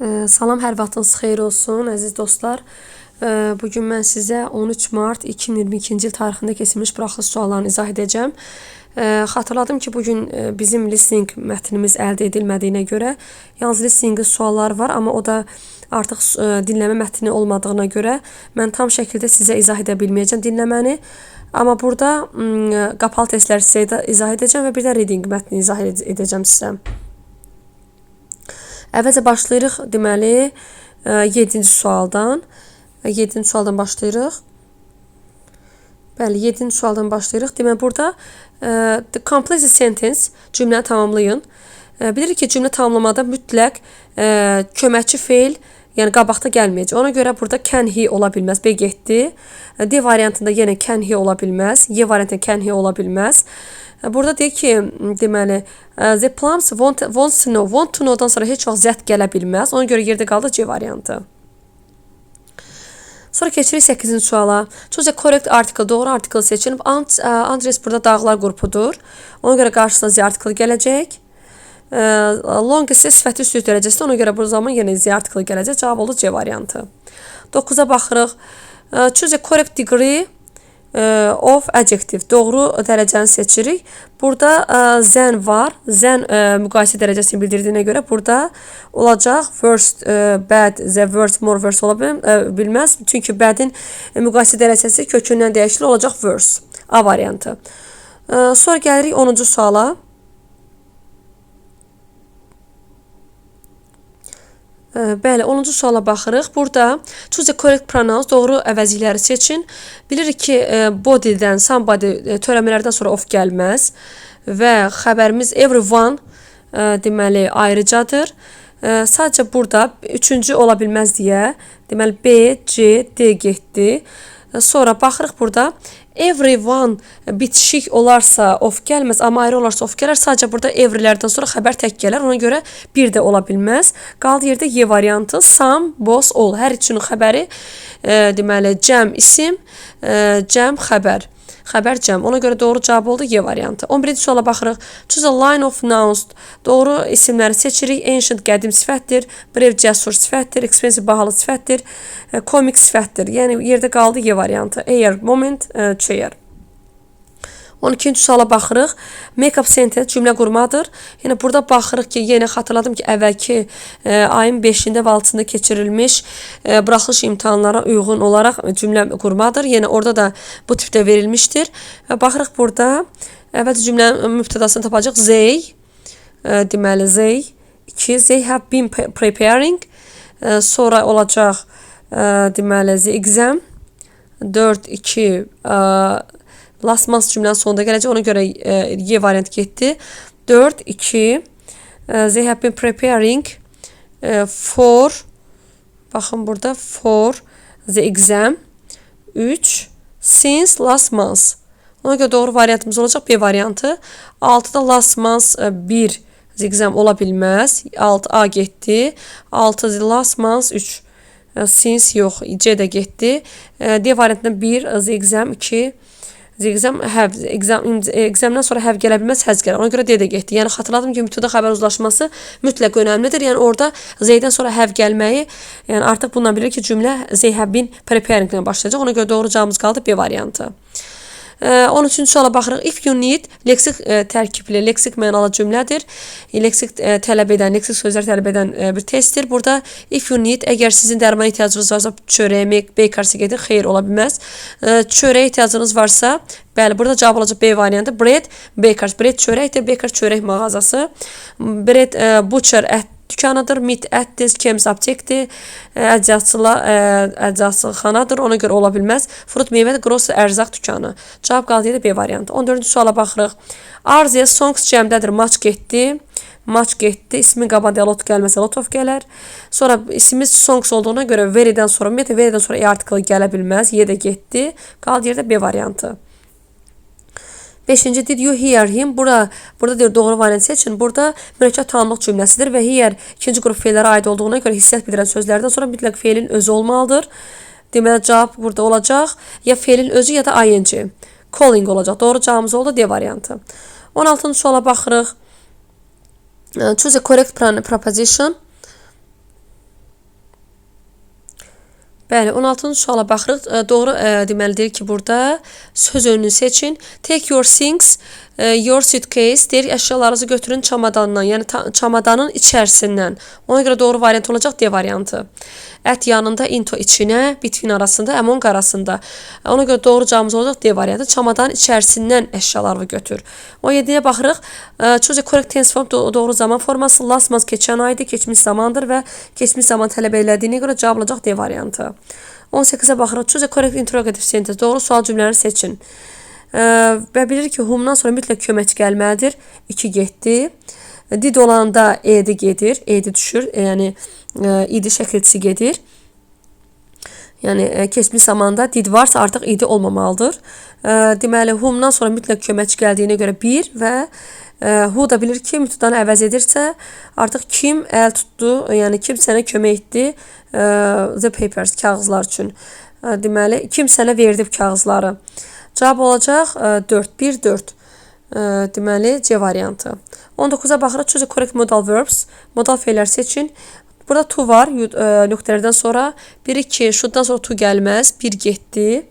Ee, Salam, hər vaxtınız xeyir olsun, əziz dostlar. Ee, Bu gün mən sizə 13 mart 2022-ci il tarixində keçirilmiş buraxılış suallarını izah edəcəm. Ee, Xatırladım ki, bu gün e, bizim listening mətnimiz əldə edilmədiyinə görə yalnız listening sualları var, amma o da artıq e, dinləmə mətni olmadığına görə mən tam şəkildə sizə izah edə bilməyəcəm dinləməni. Amma burada qapalı testləri sizə izah edəcəm və bir də reading mətnini izah ed- edəcəm sizə. Əvvəlcə başlayırıq deməli 7-ci sualdan. 7-ci sualdan başlayırıq. Bəli, 7-ci sualdan başlayırıq. Deməli burada e, the complete sentence cümləni tamamlayın. E, Bilirik ki, cümlə tamamlamada mütləq e, köməkçi feil, yəni qabaqda gəlməyəcək. Ona görə burada can he ola bilməz. B getdi. E, D variantında yenə can he ola bilməz. Y variantında can he ola bilməz. Burada deyir ki, deməli, e, the plums want, wants to know. Want to know-dan sonra heç vaxt zət gələ bilməz. Ona görə yerdə qaldı C variantı. Sonra keçirik 8-ci suala. Choose correct article. Doğru article seçin. Ant, e, Andres burada dağlar qrupudur. Ona görə qarşısına Z article gələcək. E, Longest sifəti üstü dərəcəsində. Ona görə bu zaman yenə Z article gələcək. Cavab oldu C variantı. 9-a baxırıq. Choose correct degree of adjective. Doğru dərəcəni seçirik. Burada e, zen var. Zen e, müqayisə dərəcəsini bildirdiyinə görə burada olacaq worst, e, bad, the worst, more worst ola bil- bilməz. Çünki badin müqayisə dərəcəsi kökündən dəyişili olacaq worse. A variantı. Sonra gəlirik 10-cu suala. Bəli, 10-cu suala baxırıq. Burada choose a correct pronouns, doğru əvəzlikləri seçin. Bilirik ki, ə, bodydən, somebody ə, törəmələrdən sonra of gəlməz və xəbərimiz everyone ə, deməli ayrıcadır. Sadəcə burada üçüncü ola bilməz deyə, deməli B, C, D getdi. Sonra baxırıq burada everyone bitişik olarsa of gəlməz, amma ayrı olarsa of gələr. Sadəcə burada everylərdən sonra xəbər tək gələr. Ona görə bir də ola bilməz. Qaldı yerdə variantı. Some, both, all. Hər üçünün xəbəri e, deməli cəm isim, e, cəm xəbər. Xəbər cəm. Ona görə doğru cavab oldu Y variantı. 11-ci suala baxırıq. Choose a line of nouns. Doğru isimləri seçirik. Ancient qədim sifətdir. Brave cəsur sifətdir. Expensive bahalı sifətdir. E, Comic sifətdir. Yəni yerdə qaldı Y variantı. Air, moment, e, chair. 12-ci suala baxırıq. Make-up sentence cümlə qurmadır. Yəni burada baxırıq ki, yenə xatırladım ki, əvvəlki e, ayın 5-də və 6-sında keçirilmiş e, buraxılış imtahanlara uyğun olaraq cümlə qurmadır. Yəni orada da bu tipdə verilmişdir. Və baxırıq burada əvvəlcə cümlənin mübtədasını tapacaq. They e, deməli they 2 they have been pre- preparing e, sonra olacaq e, deməli exam 4 2 e, last month cümlənin sonunda gələcək. Ona görə e, Y variant getdi. 4 2 e, they have been preparing e, for baxın burada for the exam 3 since last month. Ona görə doğru variantımız olacaq B variantı. 6-da last month e, 1 the exam ola bilməz. 6A getdi. 6 the last month 3 e, since yox. C də getdi. E, D variantında 1 the exam 2 The exam have exam examdan sonra have gələ bilməz, has gələr. Ona görə D də getdi. Yəni xatırladım ki, mübtəda xəbər uzlaşması mütləq önəmlidir. Yəni orada Z-dən sonra have gəlməyi, yəni artıq bundan bilir ki, cümlə they have been preparing ilə başlayacaq. Ona görə doğru cavabımız qaldı B variantı. Ee, 13-cü suala baxırıq. If you need leksik e, tərkibli, leksik mənalı cümlədir. E, Leksik e, tələb edən, leksik sözlər tələb edən e, bir testdir. Burada if you need, əgər sizin dərmana ehtiyacınız varsa, çörəyə, bakersə gedin, xeyr ola bilməz. E, Çörəyə ehtiyacınız varsa, bəli, burada cavab olacaq B variantı. Bread, bakers. Bread çörəkdir, baker çörək mağazası. Bread e, butcher ət dükanıdır. Meat ətdir, Kems aptekdir. e, Əczaçıla e, əczaçılxanadır. Ona görə ola bilməz. Fruit meyvədir, grocery ərzaq dükanı. Cavab qaldı yerdə B variantı. 14-cü suala baxırıq. Arziya songs cəmdədir. Maç getdi. Maç getdi. İsmi qabaqda lot gəlməsə lotov gələr. Sonra ismimiz songs olduğuna görə veridən sonra ümumiyyətlə veridən sonra e article gələ bilməz. Y də getdi. Qaldı yerdə B variantı. Beşinci did you hear him? Burada, burada deyir doğru variant seçin. Burada mürəkkəb tamamlıq cümləsidir və hear ikinci qrup feillərə aid olduğuna görə hissət bildirən sözlərdən sonra mütləq feilin özü olmalıdır. Deməli cavab burada olacaq. Ya feilin özü ya da ing. Calling olacaq. Doğru cavabımız oldu D variantı. 16-cı suala baxırıq. Choose a correct proposition. Bəli, 16-cı suala baxırıq. E, Doğru e, deməlidir ki, burada söz önünü seçin. Take your things, your suitcase deyir, əşyalarınızı götürün çamadandan, yəni çamadanın içərisindən. Ona görə doğru variant olacaq D variantı. At yanında, into içinə, between arasında, among arasında. Ona görə doğru cavabımız olacaq D variantı. Çamadanın içərisindən əşyalarını götür. 17-yə baxırıq. E, Choose correct tense form, do- doğru zaman forması. Last month keçən aydı, keçmiş zamandır və keçmiş zaman tələb elədiyinə görə cavab olacaq D variantı. 18-ə baxırıq. Choose correct interrogative sentence. Doğru sual cümlələri seçin. Ə, və bilir ki, humdan sonra mütləq köməkçi gəlməlidir. 2 getdi. Did olanda edi gedir, edi düşür. E, yəni ə, idi şəkilçisi gedir. Yəni ə, keçmiş zamanda did varsa artıq idi olmamalıdır. Deməli humdan sonra mütləq köməkçi gəldiyinə görə 1 və hu da bilir ki, mübtədanı əvəz edirsə, artıq kim əl tutdu, yəni kim sənə kömək etdi, the papers kağızlar üçün. Deməli kim sənə verdi bu kağızları? Cavab olacaq ə, 4 1 4. Ə, deməli C variantı. 19-a baxırıq. Choose correct modal verbs. Modal fe'lər seçin. Burada to var ə, nöqtələrdən sonra. Biri ki, şundan sonra to gəlməz. Bir getdi.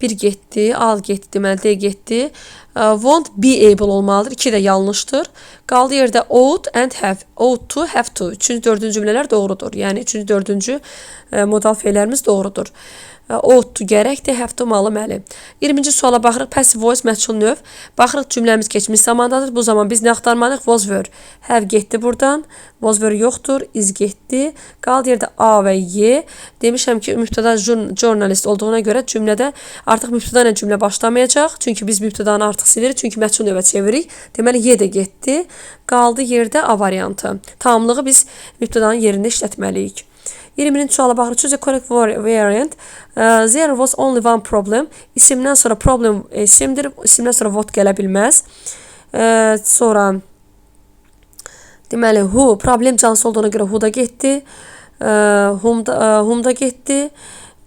Bir getdi, al getdi, deməli D getdi. Ə, Won't be able olmalıdır. İki də yanlışdır. Qaldı yerdə ought and have. Ought to, have to. Üçüncü, dördüncü cümlələr doğrudur. Yəni üçüncü, dördüncü ə, modal fe'lərimiz doğrudur. Ə, Ought to gərəkdir, have to malıməli. 20-ci suala baxırıq. Passive voice məchul növ. Baxırıq cümləmiz keçmiş zamandadır. Bu zaman biz nə axtarmalıyıq? Was were. Have getdi burdan. Was were yoxdur. Is getdi. Qaldı yerdə A və Y. Demişəm ki, mübtəda jurn- jurnalist olduğuna görə cümlədə artıq mübtəda ilə cümlə başlamayacaq. Çünki biz mübtədanı artıq silirik. Çünki məchul növə çeviririk. Deməli Y də getdi. Qaldı yerdə A variantı. Tamamlığı biz mübtədanın yerində işlətməliyik. 20-ci suala baxırıq. Choose a correct var- variant. Uh, there was only one problem. İsimdən sonra problem isimdir. İsimdən sonra what gələ bilməz. Uh, sonra deməli who problem canlısı olduğuna görə who da getdi. Uh, whom da, uh, whom da getdi.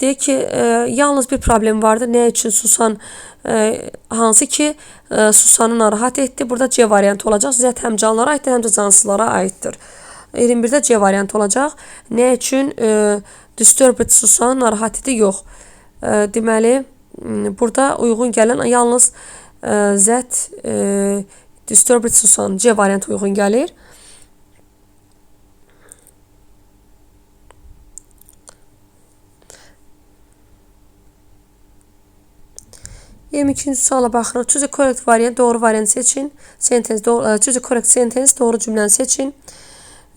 Deyir ki, uh, yalnız bir problem vardı. Nə üçün Susan uh, hansı ki uh, Susanı narahat etdi. Burada C variantı olacaq. Zət həm canlılara aiddir, həm də cansızlara aiddir. 21-də C variantı olacaq. Nə üçün e, disturbed Susan narahat idi? Yox. E, deməli, burada uyğun gələn yalnız e, zət e, disturbed Susan C variantı uyğun gəlir. Yirmi ikinci suala baxırıq. Choose a correct variant, doğru variant seçin. Sentence, doğru, choose a correct sentence, doğru cümləni seçin.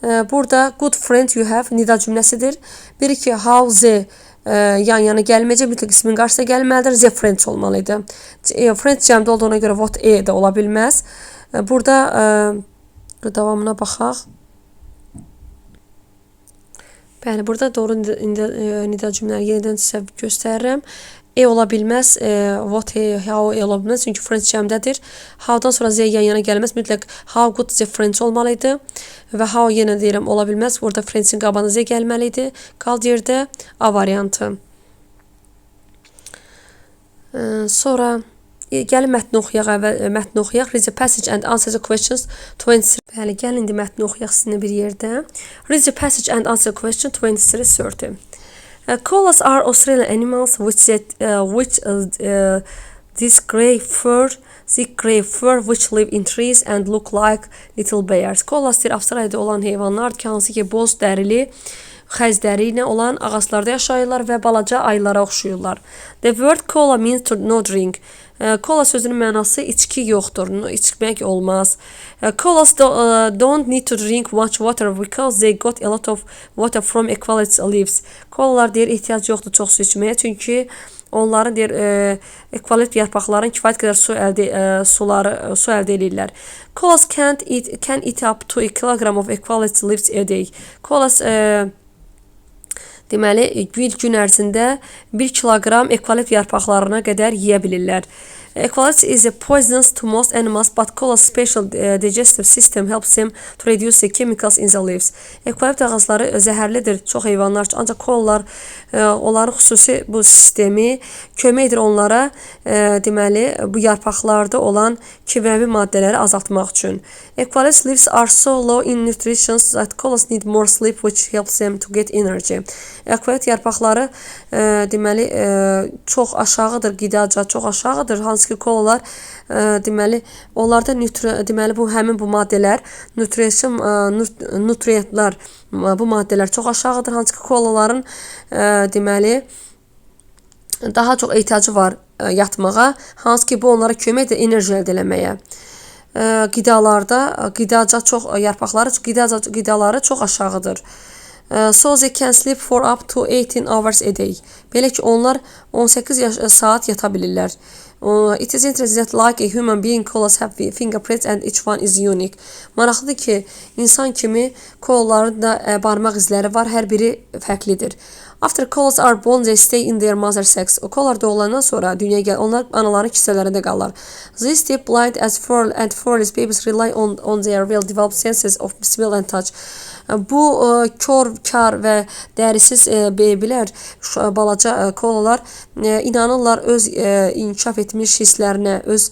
E, Burada good friend you have nida cümləsidir. Biri ki how the e, yan yana gəlməyəcək, mütləq ismin qarşısına gəlməlidir. The friends olmalıdır. E, friends cəmdə olduğuna görə what e də ola bilməz. Burada davamına baxaq. Bəli, burada doğru e, nida cümlələri yenidən sizə göstərirəm. E ola bilməz, e, what, e, how e ola bilməz çünki French cəmdədir. How-dan sonra Z yan yana gəlməz. Mütləq how good the French olmalı və how yenə deyirəm ola. Burada French-in qabağına Z gəlməli idi. Yerdə A variantı. E, sonra gəlin mətni oxuyaq, əvvəl e, mətni oxuyaq. Read the passage and answer the questions 23. Bəli, gəlin indi mətni oxuyaq sizinlə bir yerdə. Read the passage and answer question 23 30. Uh, koalas are Australian animals which that, uh, which uh, uh, this grey fur thick grey fur which live in trees and look like little bears. Koalas deyir Avstraliyada olan heyvanlar ki, hansı ki boz dərili, xəz dəri ilə olan ağaclarda yaşayırlar və balaca ayılara oxşuyurlar. The word cola means to no drink. Uh, Cola sözünün mənası içki yoxdur, içmək olmaz. Colas do, uh, don't need to drink much water because they got a lot of water from equality leaves. Kolalar deyir ehtiyac yoxdur çox su içməyə çünki onların deyir e, ekvalit yarpaqların kifayət qədər su əldə e, suları e, su əldə edirlər. Colas can't eat can eat up to a kilogram of equality leaves a day. Colas e, Deməli, bir gün ərzində 1 kiloqram ekvalit yarpaqlarına qədər yeyə bilirlər. Equality is a poisonous to most animals, but colla's special uh, digestive system helps them to reduce the chemicals in the leaves. Ekvalipt ağacları zəhərlidir çox heyvanlar üçün, ancaq kollalar e, onların xüsusi bu sistemi kömək edir onlara e, deməli bu yarpaqlarda olan kimyəvi maddələri azaltmaq üçün. Equalist leaves are so low in nutrition that collas need more sleep which helps them to get energy. Ekvalit yarpaqları e, deməli çox aşağıdır, qidaca çox aşağıdır. Hansı ki kollalar e, deməli onlarda nutri deməli bu həmin bu maddələr nutrition e, nut nutriyentlər e, bu maddələr çox aşağıdır. Hansı ki kollaların e, deməli daha çox ehtiyacı var e, yatmağa, hansı ki bu onlara kömək edir enerji əldə etməyə. E, qidalarda qidaca çox yarpaqları qidaca qidaları çox aşağıdır. So they can sleep for up to 18 hours a day. Belə ki onlar 18 yaş, saat yata bilirlər. Uh, It is interesting that like a human being koalas have fingerprints and each one is unique. Maraqlıdır ki, insan kimi koalaların da e, barmaq izləri var, hər biri fərqlidir. After koalas are born, they stay in their mother sex. O koalar doğulandan sonra dünyaya gəl, onlar anaların kisələrində qalırlar. These deep blind as fur and furless babies rely on on their well developed senses of smell and touch. Bu e, kör, kar və dərisiz e, bebilər, şu- balaca e, kolalar e, inanırlar öz e, inkişaf etmiş hisslərinə, öz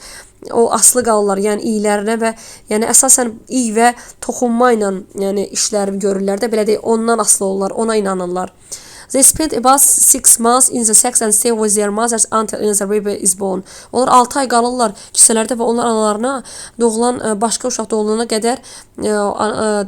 o aslı qalırlar, yəni iylərinə və yəni əsasən iy və toxunma ilə yəni işləri görürlər də belə deyək, ondan asılı olurlar, ona inanırlar. They spend about six months in the sex and stay with their mothers until the baby is born. Onlar 6 ay qalırlar kisələrdə və onlar analarına doğulan e, başqa uşaq doğulana qədər e, e,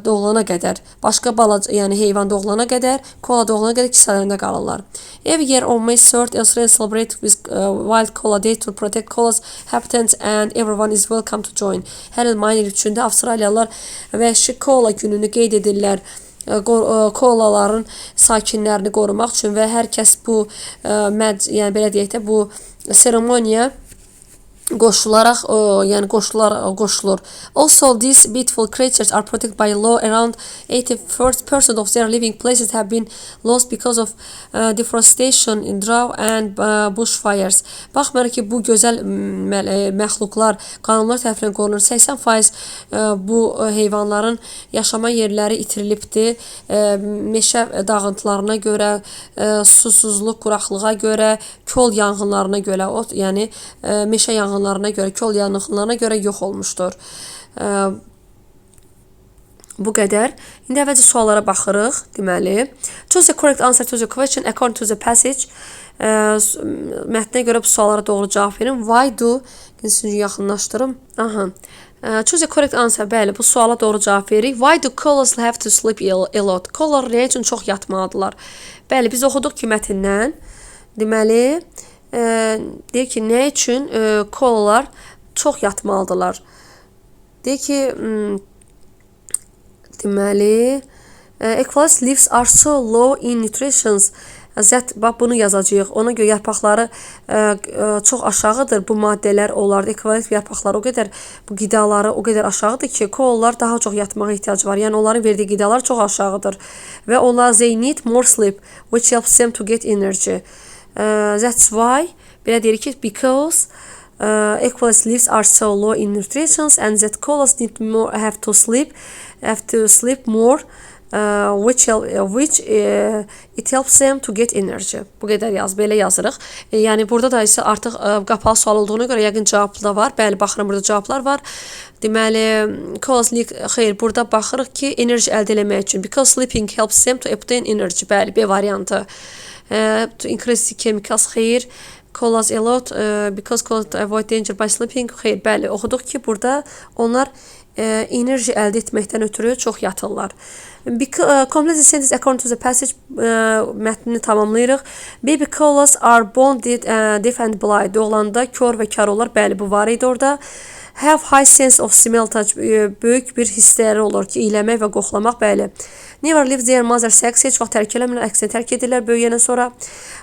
doğulana qədər, başqa balaca, yəni heyvan doğulana qədər, koala doğulana qədər kisələrində qalırlar. Every year on May 3rd, Australia celebrate with Wild Koala Day to protect koalas habitats and everyone is welcome to join. Hər il mayın 3-də Avstraliyalılar vəhşi koala gününü qeyd edirlər koalaların sakinlərini qorumaq üçün və hər kəs bu məc, yəni belə deyək də bu seremoniya qoşularaq, yəni qoşular qoşulur. Also these beautiful creatures are protected by law around 81% of their living places have been lost because of uh, deforestation, drought and uh, bushfires. Baxmayaraq ki, bu gözəl e, məxluqlar qanunlar tərəfindən qorunur. 80% e, bu e, heyvanların yaşama yerləri itirilibdir. E, meşə dağıntılarına görə, susuzluq, quraqlığa görə, kol yanğınlarına görə, yəni meşə yanğınlarına görə, kol yanğınlarına görə yox olmuşdur. Bu qədər. İndi əvvəlcə suallara baxırıq, deməli. Choose the correct answer to the question according to the passage. Mətnə görə bu suallara doğru cavab verin. Why do Sizin yaxınlaşdırım. Aha. Choose the correct answer. Bəli, bu suala doğru cavab veririk. Why do koalas have to sleep a lot? Koalar nə üçün çox yatmalıdırlar? Bəli, biz oxuduq ki mətndən. Deməli, e, deyir ki, nə üçün e, koalar çox yatmalıdırlar? Deyir ki, mm, deməli, e, Equalist leaves are so low in nutrition that bax bunu yazacağıq. Ona görə yarpaqları e, e, çox aşağıdır bu maddələr onlarda. Equalist yarpaqları o qədər bu qidaları o qədər aşağıdır ki, koallar daha çox yatmağa ehtiyac var. Yəni onların verdiyi qidalar çox aşağıdır və onlar they need more sleep which helps them to get energy. Uh, that's why belə deyirik ki, because uh, equalist leaves are so low in nutrition and that koalas need more have to sleep have to sleep more uh, which uh, which uh, it helps them to get energy. Bu qədər yaz, belə yazırıq. E, yəni burada da isə artıq ə, qapalı sual olduğuna görə yəqin cavabı da var. Bəli, baxıram burada cavablar var. Deməli, leak xeyr, burada baxırıq ki, enerji əldə etmək üçün because sleeping helps them to obtain energy. Bəli, B variantı. Uh, to increase the chemicals xeyr. Colas a lot uh, because colas avoid danger by sleeping. Xeyr, bəli, oxuduq ki, burada onlar e, enerji əldə etməkdən ötürü çox yatırlar. Complete the sentence according to the passage uh, mətnini tamamlayırıq. Baby koalas are born dead, uh, deaf and blind. Doğulanda kör və kar olur. Bəli, bu var idi orada. Have high sense of smell touch. e, Böyük bir hissləri olur ki, iyləmək və qoxlamaq, bəli. Never leave their mother sex. Heç vaxt tərk eləmirlər, əksinə tərk edirlər böyüyəndən sonra.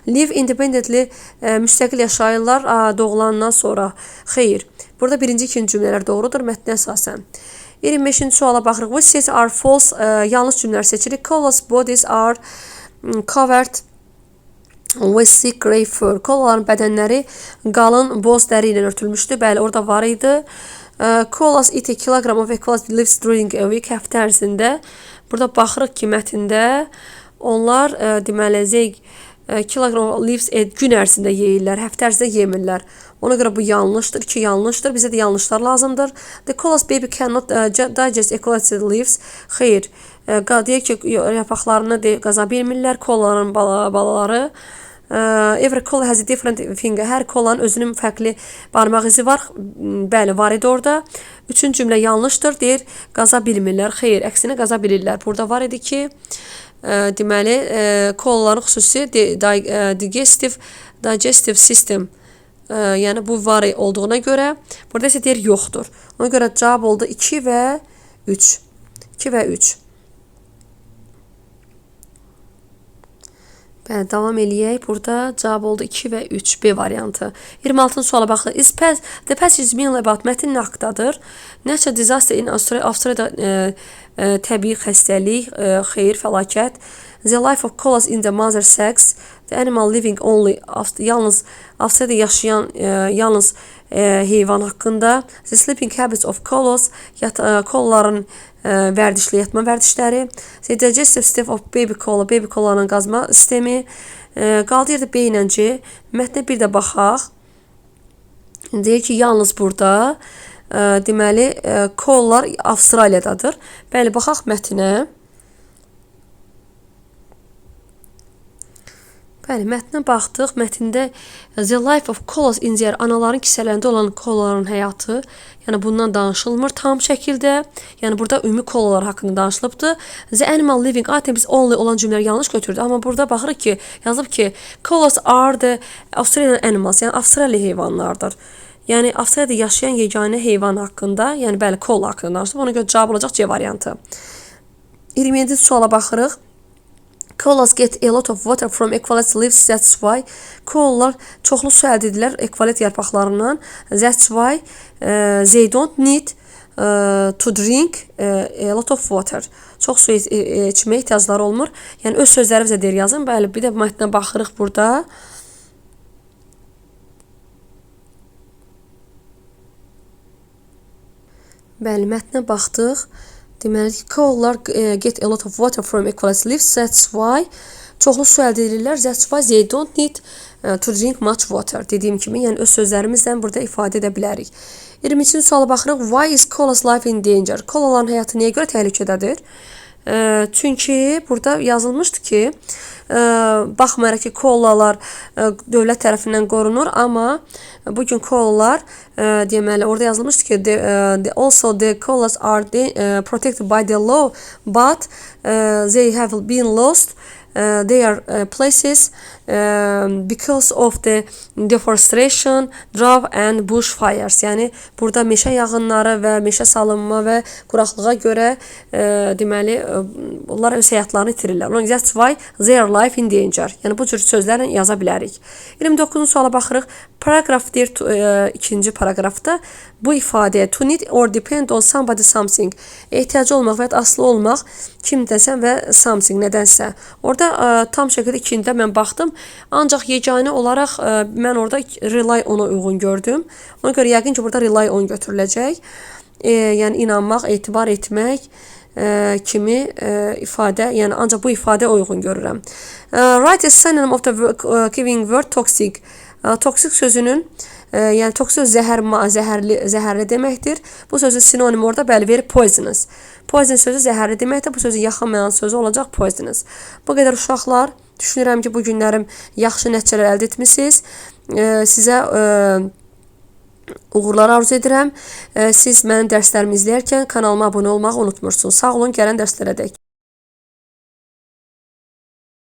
Live independently. E, müstəqil yaşayırlar a, doğulandan sonra. Xeyr. Burada birinci, ikinci cümlələr doğrudur mətnə əsasən. 25-ci suala baxırıq. Which says are false? E, yanlış cümlələr seçirik. Colas bodies are mm, covered with thick grey fur. Koalaların bədənləri qalın boz dəri ilə örtülmüşdü. Bəli, orada var idi. Ee, Koalas eat a kilogram of equals lives during a week həftə ərzində. Burada baxırıq ki, mətndə onlar e, deməli zeyg e, kilogram leaves et gün ərzində yeyirlər, həftə ərzində yemirlər. Ona görə bu yanlışdır, ki yanlışdır. Bizə də yanlışlar lazımdır. The colas baby cannot uh, digest equalized leaves. Xeyr. E, deyək ki, yarpaqlarını qaza bilmirlər kolaların bala, balaları. Uh, every kola has a different finger. Hər kolanın özünün fərqli barmaq izi var. Bəli, var idi orada. Üçüncü cümlə yanlışdır. Deyir, qaza bilmirlər. Xeyr, əksinə qaza bilirlər. Burada var idi ki, e, deməli, e, kolaların xüsusi e, digestive digestive system e, yəni bu var olduğuna görə burada isə deyir yoxdur. Ona görə cavab oldu 2 və 3. 2 və 3. Bəli, davam eləyək. Burada cavab oldu 2 və 3 B variantı. 26-cı suala baxın. Is pas the passage mean about mətn nə haqqdadır? Natural disaster in Australia, Australiada e, e, təbii xəstəlik, e, xeyir, fəlakət. The life of koalas in the mother sex. The animal living only yalnız Avstraliyada yaşayan e, yalnız e, heyvan haqqında. The sleeping habits of koalas, yat, e, koalaların e, vərdişli yatma vərdişləri. Digestive system of baby koala, baby koalanın qazma sistemi. Qaldı yerdə B ilə C. Mətnə bir də baxaq. Deyir ki, yalnız burada deməli koallar Avstraliyadadır. Bəli, baxaq mətnə. Bəli, mətnə baxdıq. Mətndə The Life of Koalas in their anaların kisələrində olan koalaların həyatı, yəni bundan danışılmır tam şəkildə. Yəni burada ümumi koalalar haqqında danışılıbdı. The animal living item biz only olan cümlələri yanlış götürdü, amma burada baxırıq ki, yazılıb ki, koalas are the Australian animals, yəni Avstraliya heyvanlarıdır. Yəni Avstraliyada yaşayan yeganə heyvan haqqında, yəni bəli, koala haqqında danışılıb. Ona görə cavab olacaq C variantı. 27-ci suala baxırıq. Koalas get a lot of water from eucalyptus leaves. That's why koalalar çoxlu su əldə edirlər ekvalit yarpaqlarından. That's why uh, they don't need uh, to drink uh, a lot of water. Çox su iç- e- içməyə ehtiyacları olmur. Yəni öz sözləri bizə deyir yazın. Bəli, bir də mətnə baxırıq burada. Bəli, mətnə baxdıq. Deməli, koallar e, get a lot of water from eucalyptus leaves. That's why çoxlu su əldə edirlər. That's why they don't need e, to drink much water. Dediyim kimi, yəni öz sözlərimizlə burada ifadə edə bilərik. 22-ci suala baxırıq. Why is koala's life in danger? Koalaların həyatı niyə görə təhlükədədir? E, çünki burada yazılmışdı ki, e, baxmayaraq ki, koalalar e, dövlət tərəfindən qorunur, amma bu gün koalalar e, deməli orada yazılmışdı ki, e, the, also the koalas are e, protected by the law, but they have been lost uh, their places um, because of the deforestation, drought and bushfires. Yəni burada meşə yanğınları və meşə salınma və quraqlığa görə e, deməli e, onlar öz həyatlarını itirirlər. That's why their life in danger. Yəni bu cür sözlərlə yaza bilərik. 29-cu suala baxırıq. Paragraf deyir e, ikinci paragrafda bu ifadə to need or depend on somebody something ehtiyacı olmaq və ya asılı olmaq kimdəsən və something nədənsə. Orada ə, tam şəkildə ikincidə mən baxdım. Ancaq yeganə olaraq ə, mən orada rely ona uyğun gördüm. Ona görə yəqin ki, burada rely on götürüləcək. E, yəni inanmaq, etibar etmək ə, kimi ə, ifadə, yəni ancaq bu ifadə uyğun görürəm. Ə, write a synonym of the giving word toxic. Ə, Toksik sözünün ə, yəni toksik zəhər, zəhərli, zəhərli deməkdir. Bu sözün sinonimi orada bəli verir poisonous. Poison sözü zəhərli deməkdir. Bu sözün yaxın məna sözü olacaq poisonous. Bu qədər uşaqlar, düşünürəm ki, bu günlərim yaxşı nəticələr əldə etmisiniz. Sizə uğurlar arzu edirəm. Siz mənim dərslərimi izləyərkən kanalıma abunə olmağı unutmursunuz. Sağ olun, gələn dərslərə dək.